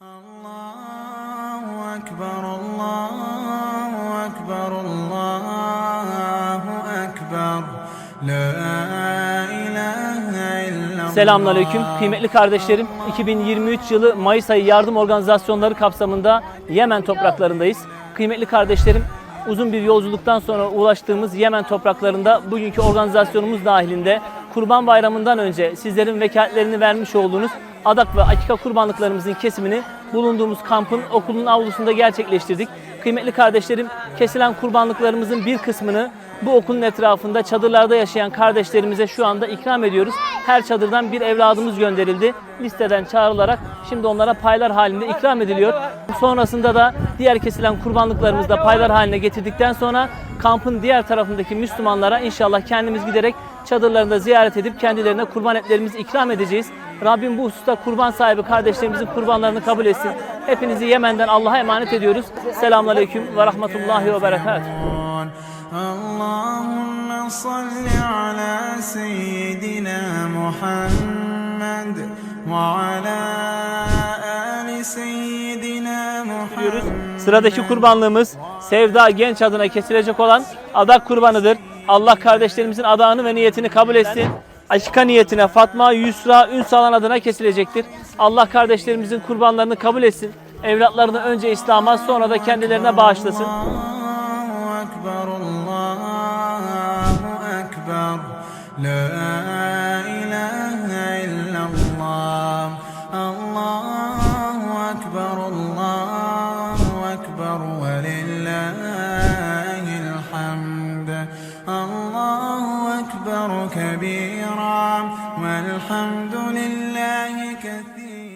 Allahu Ekber, Allahu Ekber, Allahu Ekber. Selamünaleyküm. Kıymetli kardeşlerim, 2023 yılı Mayıs ayı yardım organizasyonları kapsamında Yemen topraklarındayız. Kıymetli kardeşlerim, uzun bir yolculuktan sonra ulaştığımız Yemen topraklarında bugünkü organizasyonumuz dahilinde Kurban Bayramı'ndan önce sizlerin vekaletlerini vermiş olduğunuz adak ve akika kurbanlıklarımızın kesimini bulunduğumuz kampın okulun avlusunda gerçekleştirdik. Kıymetli kardeşlerim, kesilen kurbanlıklarımızın bir kısmını bu okulun etrafında çadırlarda yaşayan kardeşlerimize şu anda ikram ediyoruz. Her çadırdan bir evladımız gönderildi. Listeden çağrılarak şimdi onlara paylar halinde ikram ediliyor. Sonrasında da diğer kesilen kurbanlıklarımızı da paylar haline getirdikten sonra kampın diğer tarafındaki Müslümanlara inşallah kendimiz giderek çadırlarında ziyaret edip kendilerine kurban etlerimizi ikram edeceğiz. Rabbim bu hususta kurban sahibi kardeşlerimizin kurbanlarını kabul etsin. Hepinizi Yemen'den Allah'a emanet ediyoruz. Selamun Aleyküm ve Rahmetullahi ve Berekatuhu. اللهم صل على سيدنا محمد وعلى آل سيدنا diyoruz. محمد Sıradaki kurbanlığımız Sevda Genç adına kesilecek olan adak kurbanıdır. Allah kardeşlerimizin adağını ve niyetini kabul etsin. Aşka niyetine Fatma, Yusra, Ünsalan adına kesilecektir. Allah kardeşlerimizin kurbanlarını kabul etsin. Evlatlarını önce İslam'a sonra da kendilerine bağışlasın. Allahu Ekber أكبر كبيرا والحمد لله كثيرا.